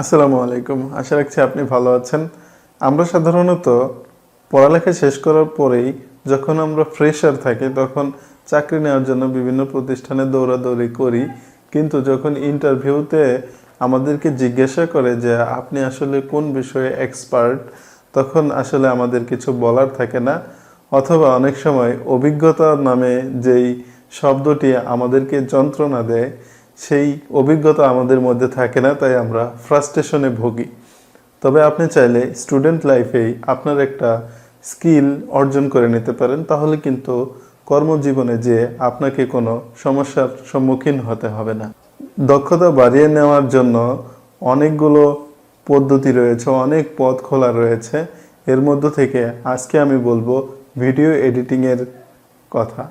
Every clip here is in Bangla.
আসসালামু আলাইকুম। আশা রাখছি আপনি ভালো আছেন। আমরা সাধারণত পড়ালেখা শেষ করার পরেই যখন আমরা ফ্রেশার থাকি, তখন চাকরি নেওয়ার জন্য বিভিন্ন প্রতিষ্ঠানে দৌড়াদৌড়ি করি। কিন্তু যখন ইন্টারভিউতে আমাদেরকে জিজ্ঞাসা করে যে, আপনি আসলে কোন বিষয়ে এক্সপার্ট তখন আসলে আমাদের কিছু বলার থাকে না। অথবা অনেক সময় অভিজ্ঞতা নামে যেই শব্দটি আমাদেরকে যন্ত্রণা দেয় সেই অভিজ্ঞতা আমাদের মধ্যে থাকে না, তাই আমরা ফ্রাস্ট্রেশনে ভুগি। তবে আপনি চাইলে স্টুডেন্ট লাইফেই আপনার একটা স্কিল অর্জন করে নিতে পারেন, তাহলে কিন্তু কর্মজীবনে যে আপনাকে কোনো সমস্যার সম্মুখীন হতে হবে না। দক্ষতা বাড়িয়ে নেওয়ার জন্য অনেকগুলো পদ্ধতি রয়েছে, অনেক পথ খোলা রয়েছে। এর মধ্য থেকে আজকে আমি বলব ভিডিও এডিটিংয়ের কথা।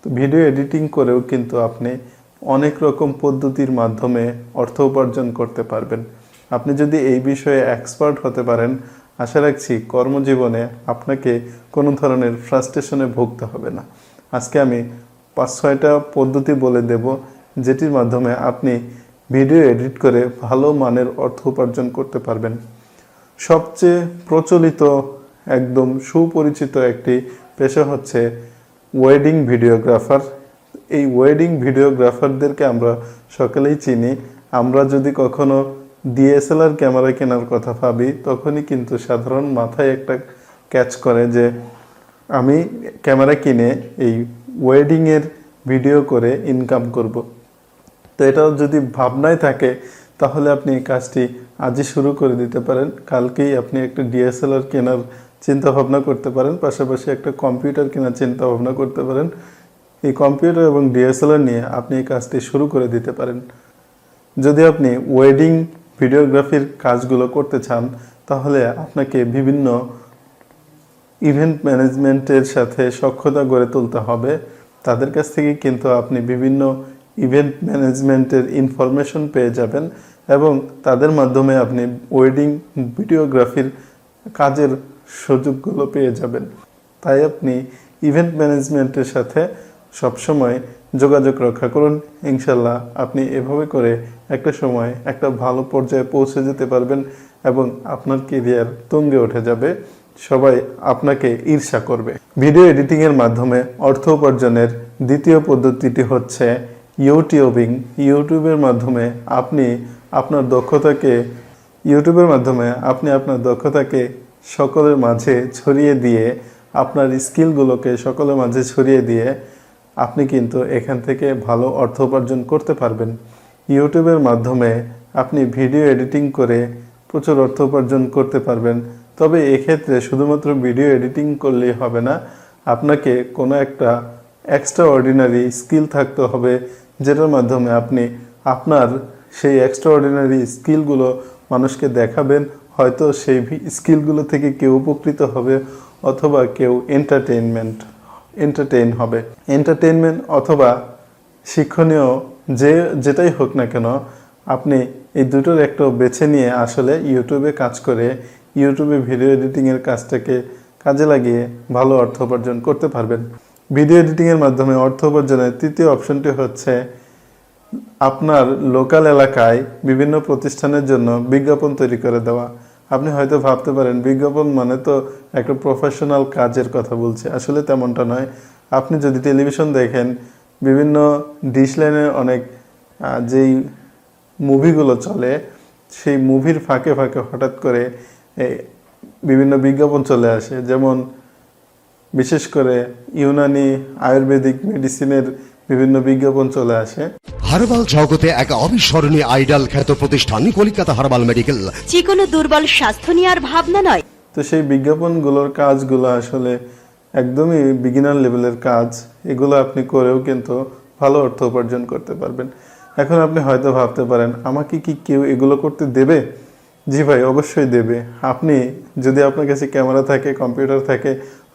তো ভিডিও এডিটিং করেও কিন্তু আপনি অনেক রকম পদ্ধতির মাধ্যমে অর্থ উপার্জন করতে পারবেন। আপনি যদি এই বিষয়ে এক্সপার্ট হতে পারেন, আশা রাখছি কর্মজীবনে আপনাকে কোনো ধরনের ফ্রাস্ট্রেশনে ভুগতে হবে না। আজকে আমি পাঁচ ছয়টা পদ্ধতি বলে দেব, যেটির মাধ্যমে আপনি ভিডিও এডিট করে ভালো মানের অর্থ উপার্জন করতে পারবেন। সবচেয়ে প্রচলিত, একদম সুপরিচিত একটি পেশা হচ্ছে ওয়েডিং ভিডিওগ্রাফার এই ওয়েডিং ভিডিওগ্রাফারদেরকে আমরা সকলেই চিনি। আমরা যদি কখনো ডিএসএলআর ক্যামেরা কেনার কথা ভাবি, তখনই কিন্তু সাধারণ মাথায় একটা ক্যাচ করে যে, আমি ক্যামেরা কিনে এই ওয়েডিংয়ের ভিডিও করে ইনকাম করব। তো এটাও যদি ভাবনায় থাকে, তাহলে আপনি এই কাজটি আজই শুরু করে দিতে পারেন। কালকেই আপনি একটা ডিএসএলআর কেনার চিন্তা ভাবনা করতে পারেন, পাশাপাশি একটা কম্পিউটার কেনার চিন্তা ভাবনা করতে পারেন। এই কম্পিউটার এবং ডিএসএলআর নিয়ে আপনি এই কাজটি শুরু করে দিতে পারেন। যদি আপনি ওয়েডিং, ভিডিওগ্রাফির কাজগুলো করতে চান, তাহলে আপনাকে বিভিন্ন ইভেন্ট ম্যানেজমেন্টের সাথে সক্ষতা গড়ে তুলতে হবে। তাদের কাছ থেকে কিন্তু আপনি বিভিন্ন ইভেন্ট ম্যানেজমেন্টের ইনফরমেশন পেয়ে যাবেন এবং তাদের মাধ্যমে আপনি ওয়েডিং, ভিডিওগ্রাফির কাজের সুযোগগুলো পেয়ে যাবেন। তাই আপনি ইভেন্ট ম্যানেজমেন্টের সাথে সবসময় যোগাযোগ রক্ষা করুন। ইনশাল্লাহ আপনি এভাবে করে একটা সময় একটা ভালো পর্যায়ে পৌঁছে যেতে পারবেন এবং আপনার কেরিয়ার তুঙ্গে উঠে যাবে। সবাই আপনাকে ঈর্ষা করবে। ভিডিও এডিটিংয়ের মাধ্যমে অর্থ উপার্জনের দ্বিতীয় পদ্ধতিটি হচ্ছে ইউটিউবিং। ইউটিউবের মাধ্যমে আপনি আপনার দক্ষতাকে, ইউটিউবের মাধ্যমে আপনি আপনার দক্ষতাকে সকলের মাঝে ছড়িয়ে দিয়ে, আপনার স্কিলগুলোকে সকলের মাঝে ছড়িয়ে দিয়ে আপনি কিন্তু এখান থেকে ভালো অর্থ উপার্জন করতে পারবেন। ইউটিউবের মাধ্যমে আপনি ভিডিও এডিটিং করে প্রচুর অর্থ উপার্জন করতে পারবেন। তবে এক্ষেত্রে শুধুমাত্র ভিডিও এডিটিং করলেই হবে না, আপনাকে কোনো একটা এক্সট্রা অর্ডিনারি স্কিল থাকতে হবে, যেটার মাধ্যমে আপনি আপনার সেই এক্সট্রা অর্ডিনারি স্কিলগুলো মানুষকে দেখাবেন। হয়তো সেই স্কিলগুলো থেকে কেউ উপকৃত হবে অথবা কেউ এন্টারটেইনমেন্ট এন্টারটেইন হবে। এন্টারটেইনমেন্ট অথবা শিক্ষণীয় যে, যেটাই হোক না কেন, আপনি এই দুটোর একটা বেছে নিয়ে আসলে ইউটিউবে কাজ করে ইউটিউবে ভিডিও এডিটিংয়ের কাজটাকে কাজে লাগিয়ে ভালো অর্থ উপার্জন করতে পারবেন। ভিডিও এডিটিংয়ের মাধ্যমে অর্থ উপার্জনের তৃতীয় অপশনটি হচ্ছে আপনার লোকাল এলাকায় বিভিন্ন প্রতিষ্ঠানের জন্য বিজ্ঞাপন তৈরি করে দেওয়া। আপনি হয়তো ভাবতে পারেন, বিজ্ঞাপন মানে তো একটা প্রফেশনাল কাজের কথা বলছে। আসলে তেমনটা নয়। আপনি যদি টেলিভিশন দেখেন, বিভিন্ন ডিশ লাইনের অনেক যেই মুভিগুলো চলে, সেই মুভির ফাঁকে ফাঁকে হঠাৎ করে বিভিন্ন বিজ্ঞাপন চলে আসে। যেমন বিশেষ করে ইউনানি আয়ুর্বেদিক মেডিসিনের বিভিন্ন বিজ্ঞাপন চলে আসে। হার্বাল জগতে এক অবিস্মরণীয় আইডাল খ্যাত প্রতিষ্ঠান কলিকাতা হার্বাল মেডিকেল। যে কোনো দুর্বল স্বাস্থ্য নিয়ে আর ভাবনা নয়। তো সেই বিজ্ঞাপনগুলোর কাজগুলো আসলে একদমই বিগিনার লেভেলের কাজ। এগুলো আপনি করেও কিন্তু ভালো অর্থ উপার্জন করতে পারবেন। এখন আপনি হয়তো ভাবতে পারেন আমাকে কি কেউ এগুলো করতে দেবে? জি ভাই অবশ্যই দেবে। আপনি যদি আপনার কাছে ক্যামেরা থাকে কম্পিউটার থাকে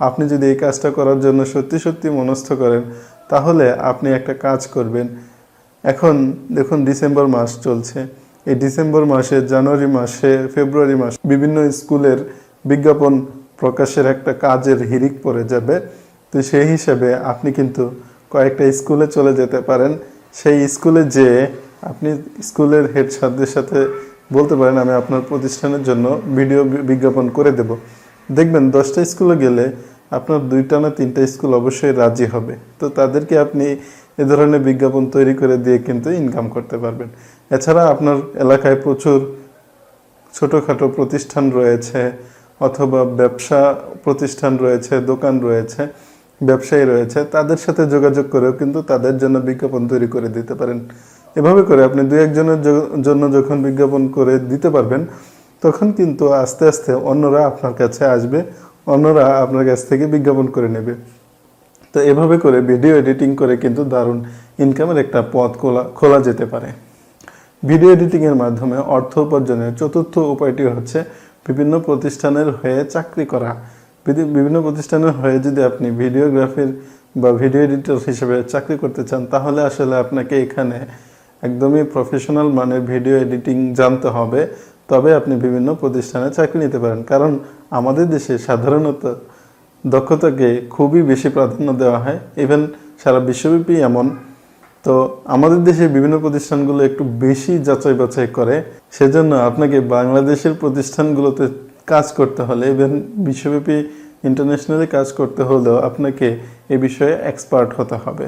আপনি যদি এই কাজটা করার জন্য সত্যি সত্যি মনস্থ করেন তাহলে আপনি একটা কাজ করবেন। এখন দেখুন, ডিসেম্বর মাস চলছে। এই ডিসেম্বর মাসে, জানুয়ারি মাসে, ফেব্রুয়ারি মাসে বিভিন্ন স্কুলের বিজ্ঞাপন প্রকাশের একটা কাজের হিরিক পড়ে যাবে। তো সেই হিসেবে আপনি কিন্তু কয়েকটা স্কুলে চলে যেতে পারেন। সেই স্কুলে যেয়ে আপনি স্কুলের হেড স্যারদের সাথে বলতে পারেন, আমি আপনার প্রতিষ্ঠানের জন্য ভিডিও বিজ্ঞাপন করে দেব। দেখবেন, দশটা স্কুলে গেলে আপনার দুইটা না তিনটা স্কুল অবশ্যই রাজি হবে। তো তাদেরকে আপনি এ ধরনের বিজ্ঞাপন তৈরি করে দিয়ে কিন্তু ইনকাম করতে পারবেন। এছাড়া আপনার এলাকায় প্রচুর ছোটোখাটো প্রতিষ্ঠান রয়েছে, অথবা ব্যবসা প্রতিষ্ঠান রয়েছে, দোকান রয়েছে, ব্যবসায়ী রয়েছে, তাদের সাথে যোগাযোগ করেও কিন্তু তাদের জন্য বিজ্ঞাপন তৈরি করে দিতে পারেন। এভাবে করে আপনি দু একজনের জন্য যখন বিজ্ঞাপন করে দিতে পারবেন, তখন কিন্তু আস্তে আস্তে অন্যরা আপনার কাছে আসবে অন্যরা আপনার কাছ থেকে বিজ্ঞাপন করে নেবে। তো এভাবে করে ভিডিও এডিটিং করে কিন্তু দারুণ ইনকামের একটা পথ খোলা খোলা যেতে পারে। ভিডিও এডিটিংয়ের মাধ্যমে অর্থ উপার্জনের চতুর্থ উপায়টি হচ্ছে বিভিন্ন প্রতিষ্ঠানের হয়ে চাকরি করা। বিভিন্ন প্রতিষ্ঠানের হয়ে যদি আপনি ভিডিওগ্রাফির বা ভিডিও এডিটর হিসেবে চাকরি করতে চান, তাহলে আসলে আপনাকে এখানে একদমই প্রফেশনাল মানের ভিডিও এডিটিং জানতে হবে। তবে আপনি বিভিন্ন প্রতিষ্ঠানে চাকরি নিতে পারেন। কারণ আমাদের দেশে সাধারণত দক্ষতাকে খুবই বেশি প্রাধান্য দেওয়া হয়। ইভেন সারা বিশ্বব্যাপী এমন। তো আমাদের দেশে বিভিন্ন প্রতিষ্ঠানগুলো একটু বেশি যাচাই বাছাই করে। সেজন্য আপনাকে বাংলাদেশের প্রতিষ্ঠানগুলোতে কাজ করতে হলে ইভেন বিশ্বব্যাপী ইন্টারন্যাশনালি কাজ করতে হলেও আপনাকে এ বিষয়ে এক্সপার্ট হতে হবে।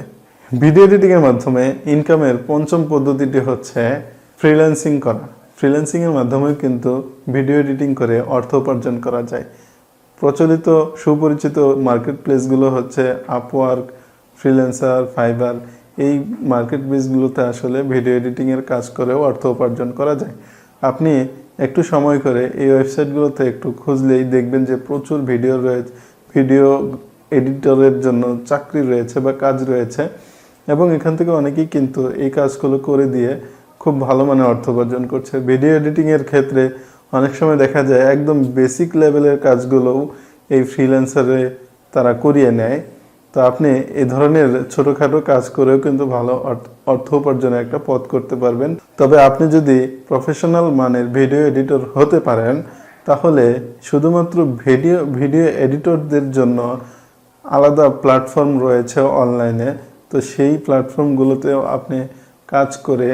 ভিডিও এডিটিংয়ের মাধ্যমে ইনকামের পঞ্চম পদ্ধতিটি হচ্ছে ফ্রিল্যান্সিং করা। ফ্রিল্যান্সিংয়ের মাধ্যমে কিন্তু ভিডিও এডিটিং করে অর্থ উপার্জন করা যায়। প্রচলিত সুপরিচিত মার্কেট প্লেসগুলো হচ্ছে আপওয়ার্ক ফ্রিল্যান্সার ফাইবার এই মার্কেট প্লেসগুলোতে আসলে ভিডিও এডিটিংয়ের কাজ করেও অর্থ উপার্জন করা যায়। আপনি একটু সময় করে এই ওয়েবসাইটগুলোতে একটু খুঁজলেই দেখবেন যে প্রচুর ভিডিও রয়েছে ভিডিও এডিটরের জন্য চাকরি রয়েছে বা কাজ রয়েছে। এবং এখান থেকে অনেকেই কিন্তু এই কাজগুলো করে দিয়ে খুব ভালো মানে অর্থ উপার্জন করছে। ভিডিও এডিটিংয়ের ক্ষেত্রে অনেক সময় দেখা যায় একদম বেসিক লেভেলের কাজগুলোও এই ফ্রিল্যান্সারে তারা করিয়ে নেয়। তো আপনি এ ধরনের ছোটোখাটো কাজ করেও কিন্তু ভালো অর্থ- উপার্জনের একটা পথ করতে পারবেন। তবে আপনি যদি প্রফেশনাল মানের ভিডিও এডিটর হতে পারেন, তাহলে শুধুমাত্র ভিডিও ভিডিও এডিটরদের জন্য আলাদা প্ল্যাটফর্ম রয়েছে অনলাইনে তো সেই প্ল্যাটফর্মগুলোতেও আপনি কাজ করে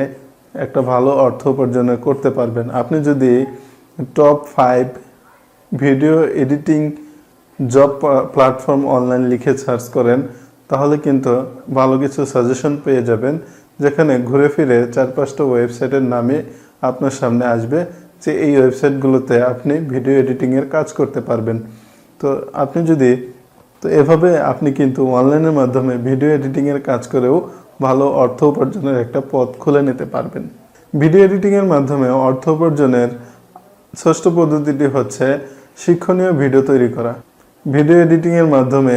একটা ভালো অর্থ উপার্জন করতে পারবেন। আপনি যদি top five video editing job platform online লিখে সার্চ করেন, তাহলে কিন্তু ভালো কিছু সাজেশন পেয়ে যাবেন, যেখানে ঘুরে ফিরে চার পাঁচটা ওয়েবসাইটের নামে আপনার সামনে আসবে, যে এই ওয়েবসাইটগুলোতে আপনি ভিডিও এডিটিংয়ের কাজ করতে পারবেন। তো আপনি যদি, তো এভাবে আপনি কিন্তু অনলাইনের মাধ্যমে ভিডিও এডিটিংয়ের কাজ করেও ভালো অর্থ উপার্জনের একটা পথ খুলে নিতে পারবেন। ভিডিও এডিটিংয়ের মাধ্যমে অর্থ উপার্জনের ষষ্ঠ পদ্ধতিটি হচ্ছে শিক্ষণীয় ভিডিও তৈরি করা। ভিডিও এডিটিংয়ের মাধ্যমে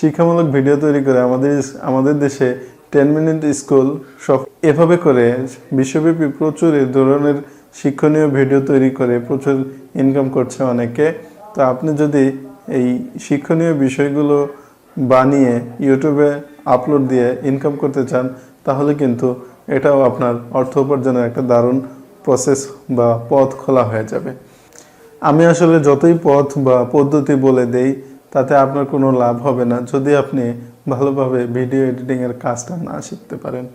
শিক্ষামূলক ভিডিও তৈরি করে আমাদের আমাদের দেশে টেন মিনিট স্কুল সব এভাবে করে বিশ্বব্যাপী প্রচুর এ ধরনের শিক্ষণীয় ভিডিও তৈরি করে প্রচুর ইনকাম করছে অনেকে। তো আপনি যদি এই শিক্ষণীয় বিষয়গুলো বানিয়ে ইউটিউবে আপলোড দিয়ে ইনকাম করতে চান, তাহলে কিন্তু এটাও আপনার অর্থ উপার্জনের একটা দারুণ প্রসেস বা পথ খোলা হয়ে যাবে। আমি আসলে যতই পথ বা পদ্ধতি বলে দেই, তাতে আপনার কোনো লাভ হবে না যদি আপনি ভালোভাবে ভিডিও এডিটিংয়ের কাজটা না শিখতে পারেন।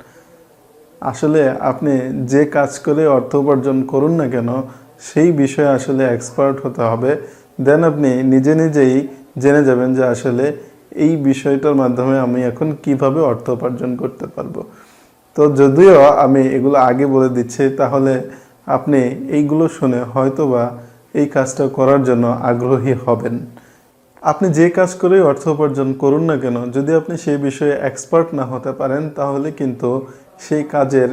আসলে আপনি যে কাজ করে অর্থ উপার্জন করুন না কেন, সেই বিষয়ে আসলে এক্সপার্ট হতে হবে। দেন আপনি নিজে নিজেই জেনে যাবেন যে আসলে এই বিষয়টার মাধ্যমে আমি এখন কীভাবে অর্থ উপার্জন করতে পারব? তো যদিও আমি এগুলো আগে বলে দিচ্ছি, তাহলে আপনি এইগুলো শুনে হয়তোবা এই কাজটা করার জন্য আগ্রহী হবেন। আপনি যে কাজ করে অর্থ উপার্জন করুন না কেন, যদি আপনি সেই বিষয়ে এক্সপার্ট না হতে পারেন, তাহলে কিন্তু সেই কাজের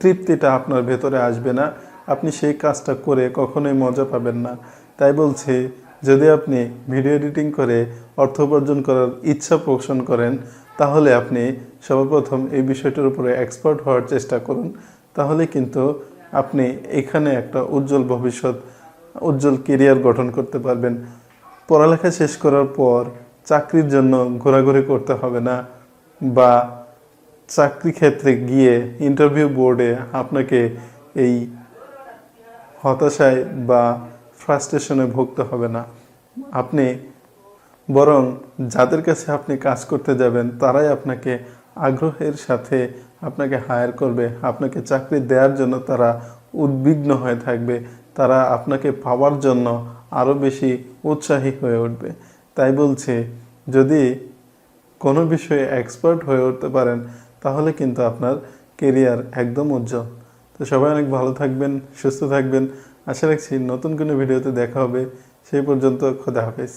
তৃপ্তিটা আপনার ভেতরে আসবে না। আপনি সেই কাজটা করে কখনোই মজা পাবেন না। তাই বলছি যদি আপনি ভিডিও এডিটিং করে অর্থ উপার্জন করার ইচ্ছা পোষণ করেন, তাহলে আপনি সর্বপ্রথম এই বিষয়টার উপরে এক্সপার্ট হওয়ার চেষ্টা করুন। তাহলে কিন্তু আপনি এখানে একটা উজ্জ্বল ভবিষ্যৎ, উজ্জ্বল কেরিয়ার গঠন করতে পারবেন। পড়ালেখা শেষ করার পর চাকরির জন্য ঘোরাঘুরি করতে হবে না বা চাকরি ক্ষেত্রে গিয়ে ইন্টারভিউ বোর্ডে আপনাকে এই হতাশায় বা ফ্রাস্ট্রেশনে ভুগতে হবে না। আপনি বরং যাদের কাছে আপনি কাজ করতে যাবেন, তারাই আপনাকে আগ্রহের সাথে আপনাকে হায়ার করবে, আপনাকে চাকরি দেওয়ার জন্য তারা উদ্বিগ্ন হয়ে থাকবে, তারা আপনাকে পাওয়ার জন্য আরও বেশি উৎসাহী হয়ে উঠবে। তাই বলছে, যদি কোনো বিষয়ে এক্সপার্ট হয়ে উঠতে পারেন, তাহলে কিন্তু আপনার কেরিয়ার একদম উজ্জ্বল। তো সবাই অনেক ভালো থাকবেন, সুস্থ থাকবেন। আশা রাখছি নতুন কোনো ভিডিওতে দেখা হবে। সেই পর্যন্ত খোদা হাফেজ।